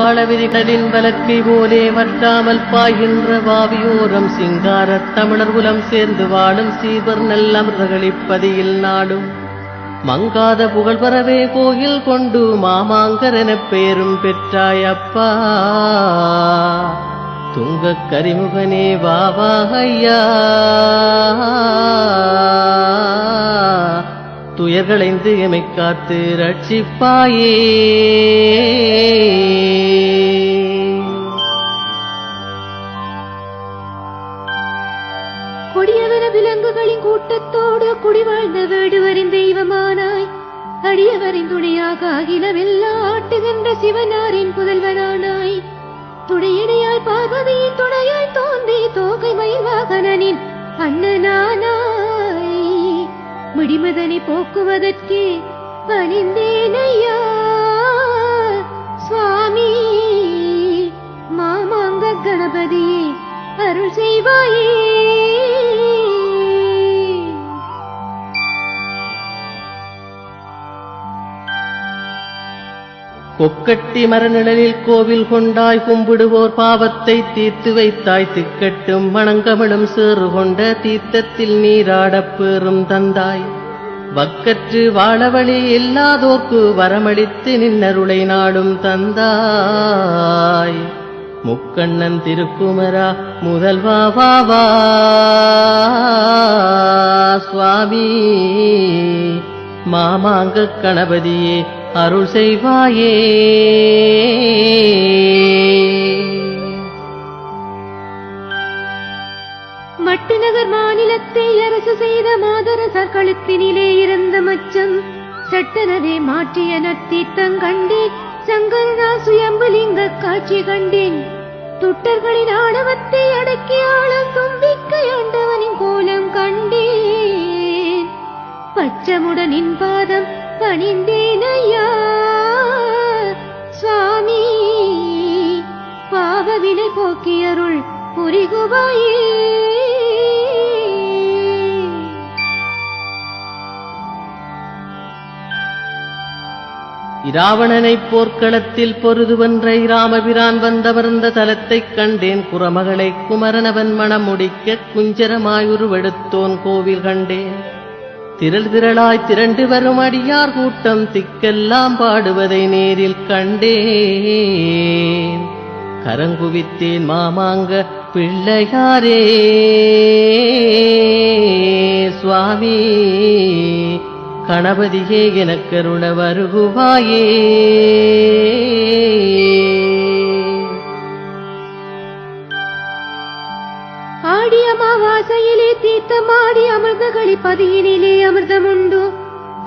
வாழவிரிகளின் வலக்கை போலே வற்றாமல் பாய்கின்ற வாவியோரம் சிங்காரத் தமிழர் குலம் சேர்ந்து வாழும் சீவர் நல்லமிர்தகளிப்பதியில் நாடும். மங்காத புகழ் பெறவே கோயில் கொண்டு மாமாங்கர் எனப் பெயரும் பெற்றாயப்பா துங்கக் கரிமுகனே வாவா ஐயா. துயர்களைந்து எமை காத்து ரட்சிப்பாயே. கொடியவன விலங்குகளின் கூட்டத்தோடு குடிவாழ்ந்த வேடுவரின் தெய்வமானாய். அடியவரின் துணையாக அகிலமெல்லாம் ஆட்டுகின்ற சிவனாரின் புதல்வனானாய். துணையிடையாய் பார்வதியின் துணையாய் தோன்றி தோகை மயில் வாகனனின் அண்ணனானாய். முடிமதனை போக்குவதற்கே பணிந்தேனையா. சுவாமி மாமாங்க கணபதியே அருள் செய்வாயே. கொக்கட்டி மரநிழலில் கோவில் கொண்டாய் கும்பிடுவோர் பாவத்தை தீர்த்து வைத்தாய் திக்கட்டும் மணங்கமிழும் சேறு கொண்ட தீர்த்தத்தில் நீராடப் பேறும் தந்தாய். வக்கற்று வாழவழி இல்லாதோர்க்கு வரமளித்து நின்னருளை நாடும் தந்தாய். முக்கண்ணன் திருக்குமரா முதல்வா வா வா சுவாமி. மாமாங்க கணபதியே அருள் செய்வாயே. மட்டுநகர் மாநிலத்தை அரசு செய்த மாதரசர் கழுத்தினிலே இருந்த மச்சம். சட்டனவே மாற்றிய நத்தீர்த்தம் கண்டேன். சங்கரனா சுயம்புலிங்க காட்சி கண்டேன். துட்டர்களின் ஆணவத்தை அடக்கி ஆழம் தும்பிக்கை ஆண்டவனின் கோலம் கண்டேன். பச்சமுடன் பாதம் பணிந்தேன் ஐயா சுவாமி பாவவினை போக்கியருள் புரிகுவாயே. இராவணனைப் போர்க்களத்தில் பொருதுவென்ற இராமபிரான் வந்தமர்ந்த தலத்தைக் கண்டேன். குரமகளை குமரனவன் மணம் முடிக்க குஞ்சரமாயுருவெடுத்தோன் கோவில் கண்டேன். திரள் திரளாய் திரண்டு வரும் அடியார் கூட்டம் திக்கெல்லாம் பாடுவதை நேரில் கண்டேன். கரங்குவித்தேன் மாமாங்க பிள்ளையாரே. சுவாமி கணபதியே எனக்கருள வருகுவாயே. ஆடி தீர்த்தமாடி அமிர்த களிப்பதியினிலே அமிர்தமுண்டு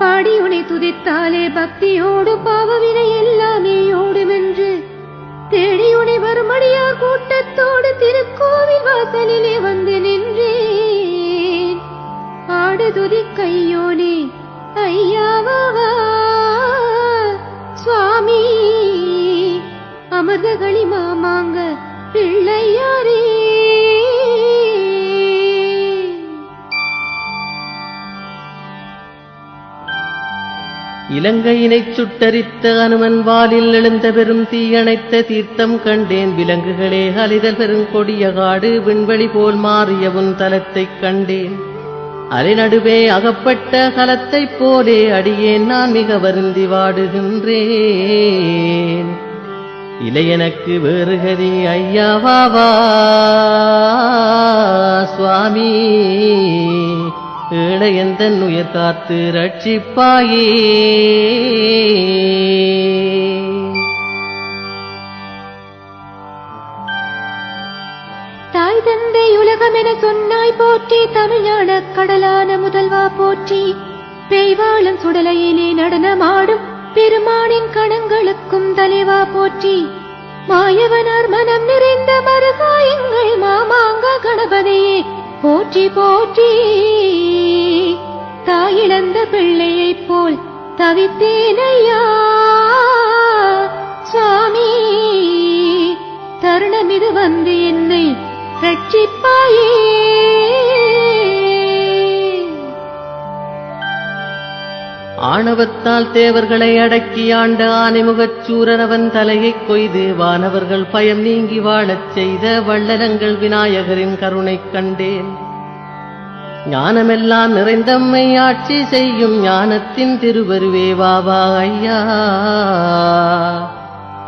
பாடி உனை துதித்தாலே பக்தியோடு பாவவினை எல்லாமே ஓடுமென்று தேடி உனை வருமடியா கூட்டத்தோடு திருக்கோவில் வாசலிலே வந்து நின்றேன் ஆடு துதி கையோனே ஐயாவா இலங்கையினைச் சுட்டரித்த அனுமன் வாலில் எழுந்த பெரும் தீயணைத்த தீர்த்தம் கண்டேன். விலங்குகளே அலிதல் பெருங்கொடிய காடு விண்வெளி போல் மாறிய உன் தலத்தைக் கண்டேன். அலைநடுவே அகப்பட்ட கலத்தைப் போலே அடியேன். நான் மிக வருந்தி வாடுகின்றேன். இலை எனக்கு வேறுகதி ஐயாவாவா சுவாமி. ஏழையந்தன் உயிர் காத்து ரட்சிப்பாயே? தாய் தந்தை உலகம் என சொன்னாய் போற்றி தமிழ்நாட கடலான முதல்வா போற்றி. பெய்வாளும் சுடலையிலே நடனமாடும் பெருமானின் கணங்களுக்கும் தலைவா போற்றி. மாயவனார் மனம் நிறைந்த மருகாயங்கள் மாமாங்க கணபதியே போற்றி போற்றி. தாயிழந்த பிள்ளையைப் போல் தவித்தேனையா? சுவாமி தருணமிது வந்து என்னை ரட்சிப்பாயே. ஆணவத்தால் தேவர்களை அடக்கி ஆண்ட ஆனைமுகச் சூரனவன் தலையைக் கொய்து வானவர்கள் பயம் நீங்கி வாழச் செய்த வள்ளலங்கள் விநாயகரின் கருணைக் கண்டேன். ஞானமெல்லாம் நிறைந்தம்மை ஆட்சி செய்யும் ஞானத்தின் திருவருவே வாவா ஐயா.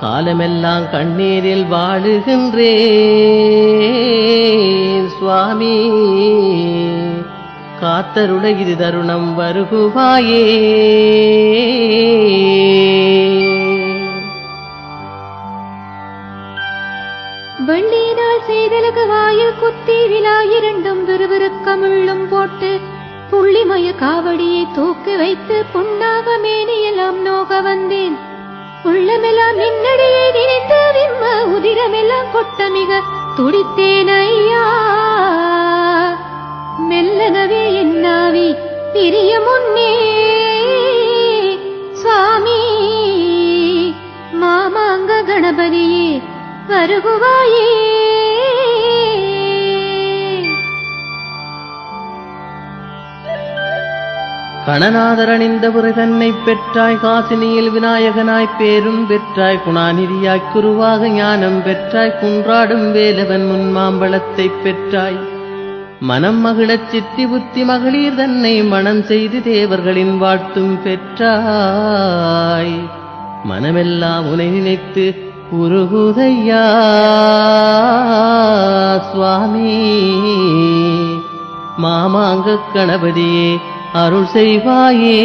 காலமெல்லாம் கண்ணீரில் வாழுகின்றேன் சுவாமி. காத்தருட இது தருணம் வருகுவாயே. வெள்ளியினால் வாயில் குத்தி விழா இரண்டும் விறுவிறுக்கமுள்ளும் போட்டு புள்ளிமய காவடியை தூக்கி வைத்து புண்ணாக மேனியெல்லாம் நோக வந்தேன். உள்ளமெல்லாம் நின்னடியை நினைத்து விம்ம உதிரமெல்லாம் கொட்ட மிக துடித்தேன் ஐயா. மெல்லனவே என்னாவி பிரிய முன்னே. சுவாமி மாமாங்க கணபதியே வருகுவாயே. கணநாதரணிந்த அணிந்த தன்னை பெற்றாய் காசினியில் விநாயகனாய் பேரும் பெற்றாய் குணாநிதியாய் குருவாக ஞானம் பெற்றாய் குன்றாடும் வேலவன் முன் மாம்பழத்தை பெற்றாய். மனம் மகிழச் சித்தி புத்தி மகளிர் தன்னை மனம் செய்து தேவர்களின் வாழ்த்தும் பெற்றாய். மனமெல்லாம் உனை நினைத்து உருகுதையா சுவாமி மாமாங்க கணபதியே அருள் செய்வாயே.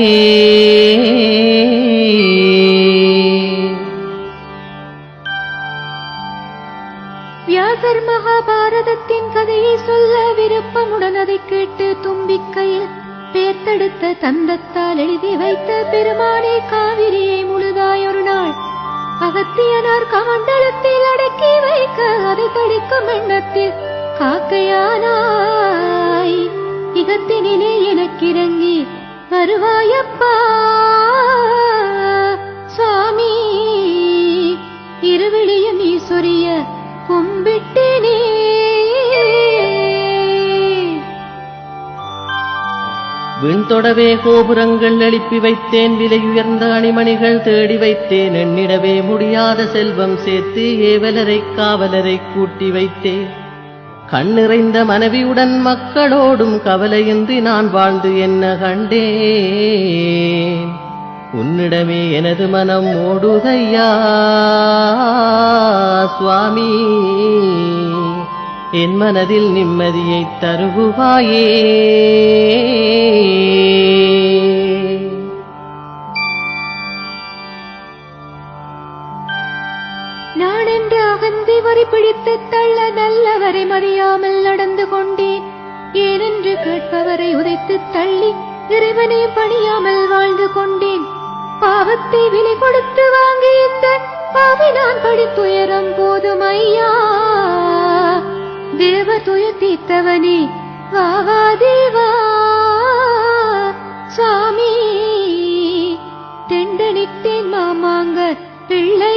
வியாசர் மகாபாரதத்தின் கதையை சொல்ல விருப்பமுடன் அதை கேட்டு தும்பிக்கையில் பேர்த்தெடுத்த தந்தத்தால் எழுதி வைத்த பெருமானே காவிரியை முழுதாய் ஒரு நாள் அகத்தியனார் கமண்டலத்தில் அடக்கி வைக்க அதை தடுக்கும் எண்ணத்தில் காக்கையானாய். இகத்தினிலே எனக்கிறங்கி வருவாயப்பா. சுவாமி இருவிழியும் ஈஸ்வரிய கும்பிட்டினே. விண்தொடவே கோபுரங்கள் எழுப்பி வைத்தேன் விலையுயர்ந்த அணிமணிகள் தேடி வைத்தேன் எண்ணிடவே முடியாத செல்வம் சேர்த்து ஏவலரை காவலரை கூட்டி வைத்தேன். கண் நிறைந்த மனைவியுடன் மக்களோடும் கவலையின்றி நான் வாழ்ந்து என்ன கண்டேன்? உன்னிடமே எனது மனம் ஓடுதையா சுவாமி? என் மனதில் நிம்மதியைத் தருகுவாயே. அவரை பிடித்து தள்ள நல்லவரை மறியாமல் நடந்து கொண்டேன். ஏனென்று கேட்பவரை உதைத்து தள்ளி இறைவனை பணியாமல் வாழ்ந்து கொண்டேன். பாவத்தை விலை கொடுத்து வாங்கி இந்த பாவி நான் படித்துயரம் போதும் ஐயா. தேவ துய தீத்தவனே வாவா தேவா. சாமி தெண்டனிட்டேன் மாமாங்க பிள்ளை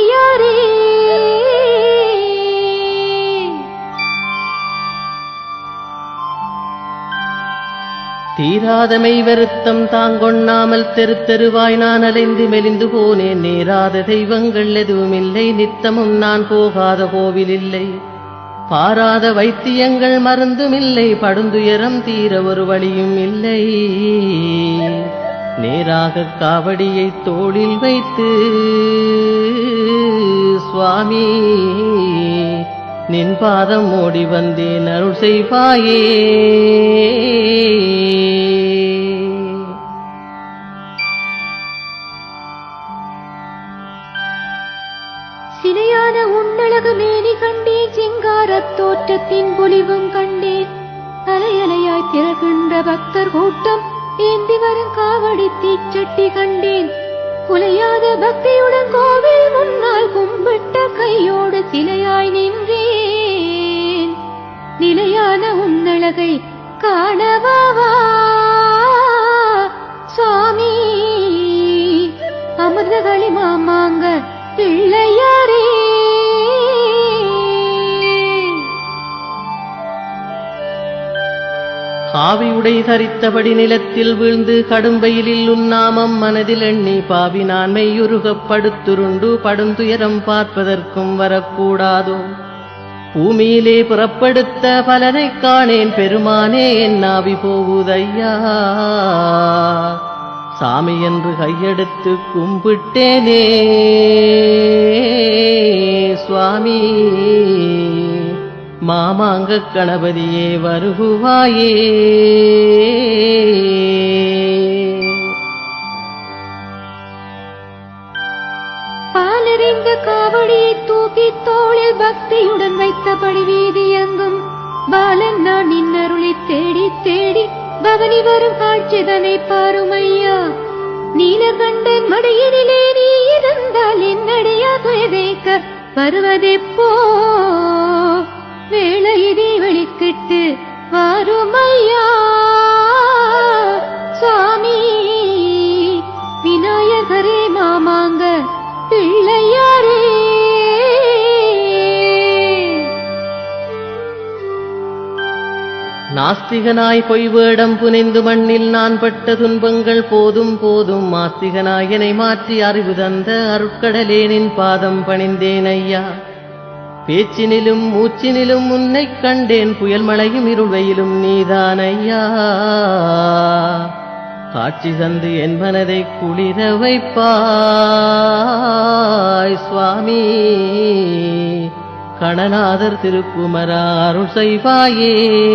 தீராதமை வருத்தம் தாங்கொண்ணாமல் தெரு தெருவாய் நான் அலைந்து மெலிந்து போனேன். நேராத தெய்வங்கள் எதுவுமில்லை. நித்தமும் நான் போகாத கோவில் இல்லை. பாராத வைத்தியங்கள் மருந்துமில்லை படுந்துயரம் தீர ஒரு வழியும் இல்லை. நேராக காவடியை தோளில் வைத்து சுவாமி நின் பாதம் ஓடி வந்தேன் அருள் செய்வாயே. சிலையான உன்னழகு மேனி கண்டேன் சிங்காரத் தோற்றத்தின் பொலிவும் கண்டேன். அலையலையாய் திரகின்ற பக்தர் கூட்டம் ஏந்தி வரும் காவடி தீச்சட்டி கண்டேன். குலையாத பக்தியுடன் கோவில் முன்னால் கும்பிட்ட கையோடு சிலையாய் நின்றேன். நிலையான உன்னழகை காணவாவா சுவாமி. அமிர்தகளி மாமாங்க பிள்ளையாரே. ஆவியுடை தரித்தபடி நிலத்தில் வீழ்ந்து கடும்பெயிலில் உன்னாமம் மனதில் எண்ணி பாவி நான் மெய்யுருகப் படுத்துருண்டு படுந்துயரம் பார்ப்பதற்கும் வரக்கூடாதோ. பூமியிலே புறப்படுத்த பலனைக் காணேன் பெருமானே என் ஆவி போகுதையா சாமி என்று கையெடுத்து கும்பிட்டேனே சுவாமி. மாமாங்க கணபதியே வருகுவாயே. பாலறிந்த காவடியை தூக்கி தோளில் பக்தியுடன் வைத்தபடி வீதி எங்கும் பாலன் நான் நின்னருளி தேடி தேடி பவனி வரும் காட்சிதனை பாருமையா. நீலகண்டன் மடியினிலே நீ இருந்தால் என்னடியா துயதைக்க வருவதெப்போ வேளையினை வெளிக்கிட்டு வருமையா சுவாமி. விநாயகரே மாமாங்க பிள்ளையாரே. நாஸ்திகனாய் பொய் வேடம் புனைந்து மண்ணில் நான் பட்ட துன்பங்கள் போதும் போதும் மாஸ்திகனாய் என்னை மாற்றி அறிவு தந்த அருட்கடலேனின் பாதம் பணிந்தேன் ஐயா. பேச்சினிலும் மூச்சினிலும் உன்னைக் கண்டேன். புயல் மழையும் இருள்வெயிலும் நீதான் ஐயா காட்சி தந்து என் மனதை குளிர வைப்பாய் சுவாமி. கணநாதர் திருக்குமரா அருள் செய்வாயே.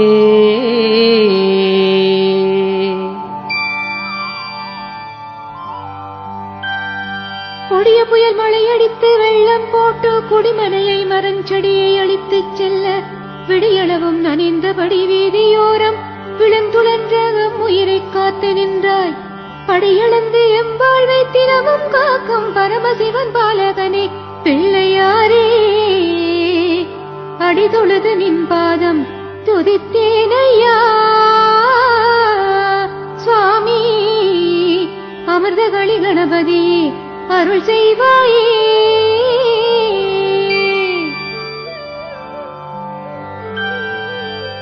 புயல் மழையடித்து வெள்ளம் போட்டு குடிமனையை மரஞ்செடியை அழித்துச் செல்ல விடியளவும் நனைந்தபடி வீதியோரம் விழுந்துழன்ற உயிரை உயிரைக் காத்து நின்றாய். படியளந்து எம்பாழ்வை தினமும் காக்கும் பரமசிவன் பாலகனே பிள்ளையாரே அடிதொழுது நின் பாதம் துதித்தேனையா சுவாமி அமிர்தகளி கணபதியே அருள் செய்வாயே.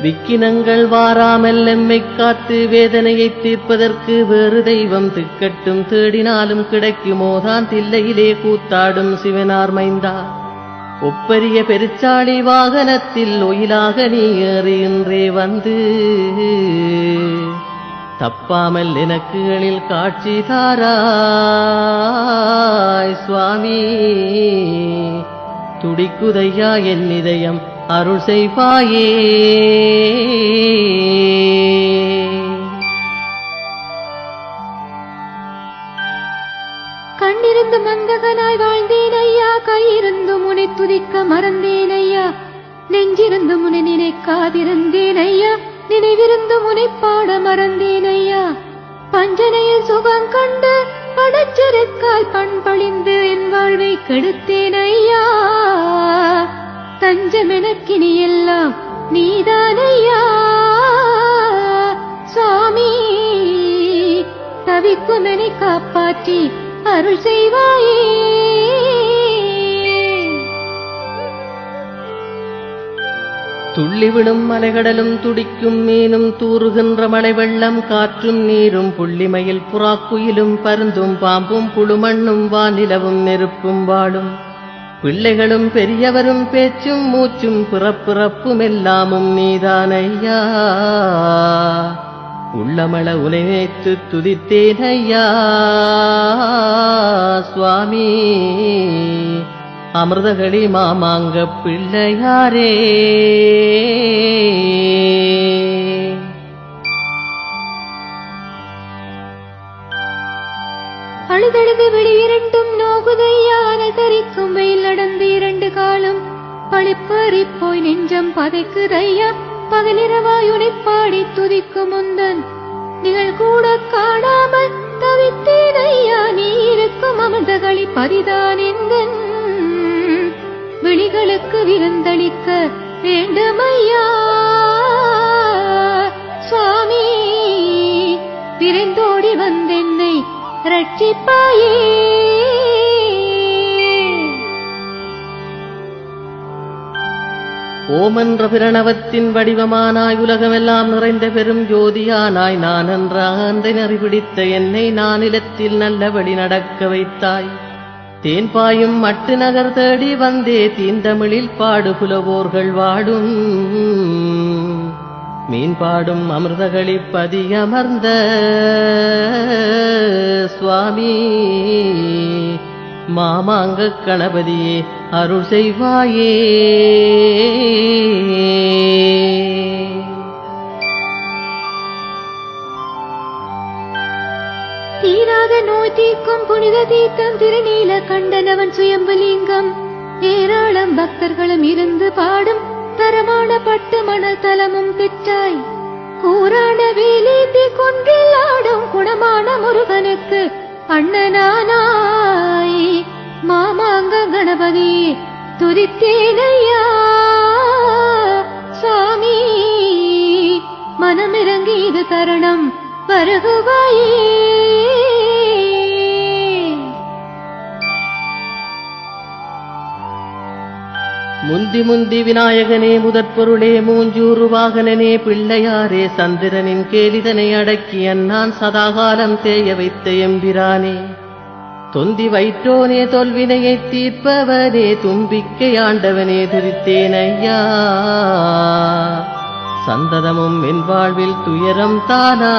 விக்கினங்கள் வாராமல் எம்மை காத்து வேதனையை தீர்ப்பதற்கு வேறு தெய்வம் திக்கட்டும் தேடினாலும் கிடைக்குமோதான் தில்லையிலே கூத்தாடும் சிவனார் மைந்தா. ஒப்பரிய பெருச்சாளி வாகனத்தில் ஒயிலாக நீ ஏறியின்றே வந்து. தப்பாமல் எனக்குகளில் காட்சி தாராய் சுவாமி. துடிக்குதையா என் இதயம் அருள் செய்வாயே. கண்ணிருந்து மந்தகனாய் வாழ்ந்தேன் ஐயா கையிருந்து முனை துதிக்க மறந்தேன் ஐயா நெஞ்சிருந்து முனை நினைக்காதிருந்தேன் ஐயா நினைவிருந்து முனைப்பாட மறந்தேன் ஐயா பஞ்சனையில் சுகம் கண்டு படச்சருக்கால் பண்பழிந்து என் வாழ்வை கெடுத்தேன் ஐயா தஞ்சமெனக்கினி எல்லாம் நீதான் ஐயா சுவாமி தவிக்கும் என்னை காப்பாற்றி அருள் செய்வாயே? துள்ளிவிடும் மலைகடலும் துடிக்கும் மீனும் தூறுகின்ற மழை வெள்ளம் காற்றும் நீரும் புள்ளிமையில் புறாக்குயிலும் பருந்தும் பாம்பும் புழுமண்ணும் வானிலவும் நெருப்பும் வாழும். பிள்ளைகளும் பெரியவரும் பேச்சும் மூச்சும் பிறப்பிறப்பும் எல்லாமும் நீதான் ஐயா உள்ளமள உலைத்து துதித்தேன் ஐயா சுவாமி. அமிர்தகளி மாமாங்க பிள்ளையாரே. அழுதழுது வெளியிரண்டும் நோகுதையா அனதரிக்கும் வெயில் நடந்து இரண்டு காலம். பழிப்பறி போய் நெஞ்சம் பதைக்குதையா பகலிரவாய் உனைப் பாடி துதிக்கும் முந்தன். நிகழ் கூட காணாமல் தவித்தேனையா நீ இருக்கும் அமிர்தகளி பரிதான் எந்தன் விழிகளுக்கு விருந்தளிக்க வேண்டுமையா? சுவாமி விரைந்தோடி வந்தென்னை ரட்சிப்பாயே. ஓமென்ற பிரணவத்தின் வடிவமானாய் உலகமெல்லாம் நிறைந்த பெரும் ஜோதியானாய் நான் என்ற அந்த நெறி என்னை நான் இடத்தில் நல்லபடி நடக்க வைத்தாய். தேன் பாயும் மட்டு நகர் தேடி வந்தே தீந்தமிழில் பாடு புலவோர்கள் வாடும். மீன் பாடும் அமிர்தகளிப்பதி அமர்ந்த சுவாமி மாமாங்க கணபதியே அருள் செய்வாயே. தீராத நோய் தீக்கும் புனித தீர்த்தம் திருநீல கண்டனவன் சுயம்புலிங்கம் ஏராளம் பக்தர்களும் இருந்து பாடும் தரமான பட்டு மணல் தலமும் பெற்றாய். கூறான வேலேந்தி கொன்றில் ஆடும் குணமான முருகனுக்கு அண்ணனானாய். மாமாங்க கணபதி துதித்தேனையா? சாமி மனமிறங்கி இது தருணம் வருகுவாயே. முந்தி முந்தி விநாயகனே முதற்பொருளே மூஞ்சூறு வாகனனே பிள்ளையாரே சந்திரனின் கேலிதனை அடக்கி அண்ணான் சதாகாலம் தேய வைத்த எம்பிரானே. தொந்தி வைற்றோனே தொல்வினையை தீர்ப்பவனே தும்பிக்கை ஆண்டவனே துதித்தேன் ஐயா. சந்ததமும் என் வாழ்வில் துயரம் தானா?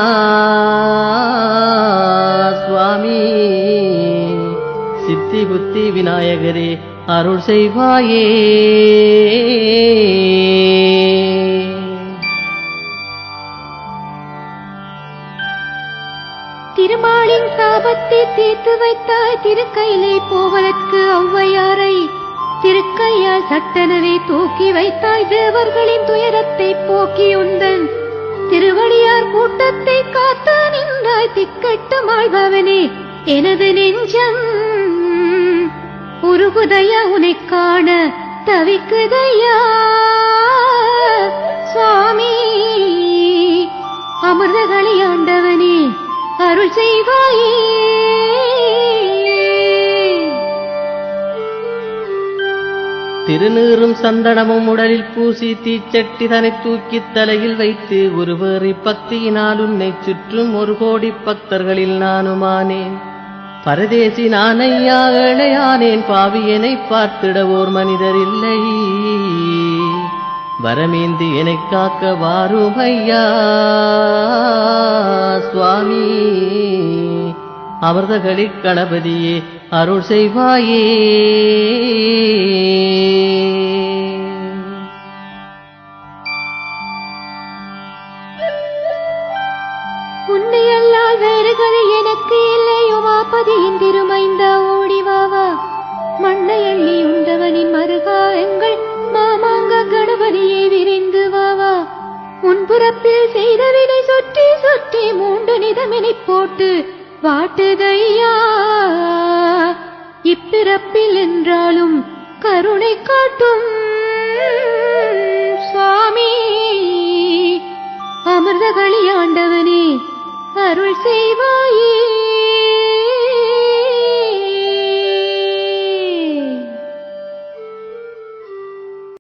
சுவாமி சித்தி புத்தி விநாயகரே அருள் செய்வாயே. திருமாலின் சாபத்தை தீர்த்து வைத்தாய் திருக்கையிலே போவதற்கு ஔவையாரை. திருக்கையால் சட்டனரை தூக்கி வைத்தாய் தேவர்களின் துயரத்தை போக்கி உந்தன் திருவடியார் கூட்டத்தை காத்த நின்றாய் திக்கட்டு மாழ்பவனே. எனது நெஞ்சம் உருகுதையா உனைக் காண தவிக்குதையா? சுவாமி அமிர்தகளை ஆண்டவனே அருள் செய்வாயே. திருநீரும் சந்தனமும் உடலில் பூசி தீச்சட்டி தனை தூக்கித் தலையில் வைத்து ஒருவேறி பக்தியினால் உன்னை சுற்றும் ஒரு கோடி பக்தர்களில் நானுமானேன். பரதேசி நானையா ஏழையானேன் பாவியனை பார்த்திட ஓர் மனிதர் இல்லை. வரமேந்தி என காக்க வாரும் ஐயா சுவாமி. அமிர்தகளிற் கணபதியே அருள் செய்வாயே. பதியின் திருமைந்த ஓடிவாவா? மண்ணை அள்ளி உண்டவனின் மருகா எங்கள் மாமாங்க கணபதியை விரைந்து வாவா? முன்புறத்தில் செய்த வினை சுற்றி சுற்றி மூன்று நிதமினை போட்டு வாட்டுதையா இப்பிறப்பில் என்றாலும் கருணை காட்டும் சுவாமி. அமிர்தகளி ஆண்டவனே அருள் செய்வாயே.